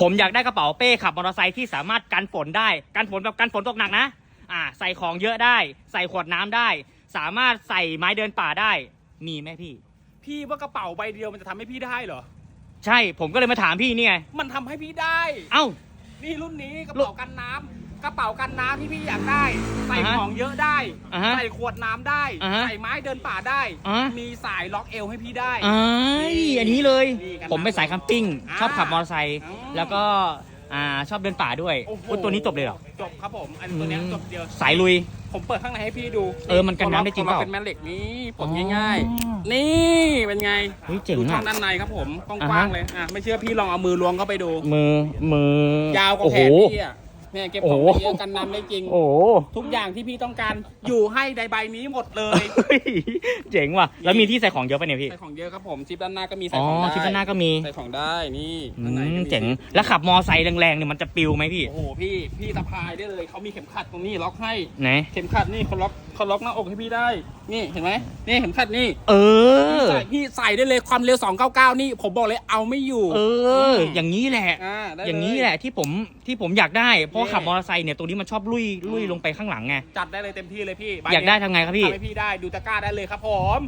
ผมอยากได้กระเป๋าเป้ขับมอเตอร์ไซค์ที่สามารถกันฝนได้ กันฝนแบบกันฝนตกหนักนะ อ่า ใส่ของเยอะได้ ใส่ขวดน้ำได้ สามารถใส่ไม้เดินป่าได้ มีไหมพี่ พี่ว่ากระเป๋าใบเดียวมันจะทำให้พี่ได้เหรอ ใช่ ผมก็เลยมาถามพี่นี่ไง มันทำให้พี่ได้ เอ้า นี่รุ่นนี้กระเป๋ากันน้ำ กระเป๋ากันน้ำที่พี่อยากได้ ใส่อ่าฮะของเยอะได้ อ่าฮะใส่ขวดน้ำได้ อ่าฮะใส่ไม้เดินป่าได้ อ่ามีสายล็อกเอวให้พี่ได้ อ้ายอันนี้เลย นี่กันผมเป็นสายแคัมปิ้ง อ่าชอบขับมอเตอร์ไซค์อ๋อ แล้วก็อ่าชอบเดินป่าด้วยโอ้โหอุ๊ยตัวนี้จบเลยเหรอ จบครับผม อันตัวเนี้ยอืม จบเดียว สายลุย ผมเปิดข้างในให้พี่ดูเออมันกันน้ำได้จริงเปล่าขอเป็นแม่เหล็กนี่ปลดอ๋อง่ายๆนี่เป็นไงเฮ้ยเจ๋งดูช่ออะงด้านในครับผมกอ่าว้างฮะ ๆเลยอะไม่เชื่อพี่ลองเอามือล้วงเข้าไปดู มือมือยาวกว่าโอ้แขโหนพี่อะ เนี่ยเก็บของโอ้โหได้เยอะกันน้ำได้จริง โอ้โหทุกอย่างที่พี่ต้องการอยู่ให้ในใบนี้หมดเลยเฮ้ยเจ๋งว่ะ แล้วมีที่ใส่ของเยอะปะเนี่ยพี่ ใส่ของเยอะครับผมซิปด้านหน้าก็มีใส่อ๋อของได้ชิปด้านหน้าก็มีใส่ของได้นี่อืข้างในก็มมีเจ๋ง แล้วขับมอไซค์แรงๆเนี่ยมันจะปิวไหมพี่โอ้โหพี่พี่สะพายได้เลยเขามีเข็มขัดตรงนี้ล็อกให้ ไหน เข็มขัดนี่เขาล็อก เขาล็อกหน้าอกให้พี่ได้ นี่เห็นไหมนี่เข็มขัดนี่เออ ใส่พี่ใส่ได้เลยความเร็ว 299 นี่ผมบอกเลยเอาไม่อยู่ เออ อย่างนี้แหละ อ่าได้อย่างนี้นี้แหละที่ผมที่ผมอยากได้ เพราะนี่ ขับมอเตอร์ไซค์เนี่ยตรงนี้มันชอบลุยลุยลงไปข้างหลังไง จัดได้เลยเต็มที่เลยพี่ใบอยากได้นี้ทำไงครับพี่ ทำให้พี่ได้ดูตะกร้าได้เลยครับผม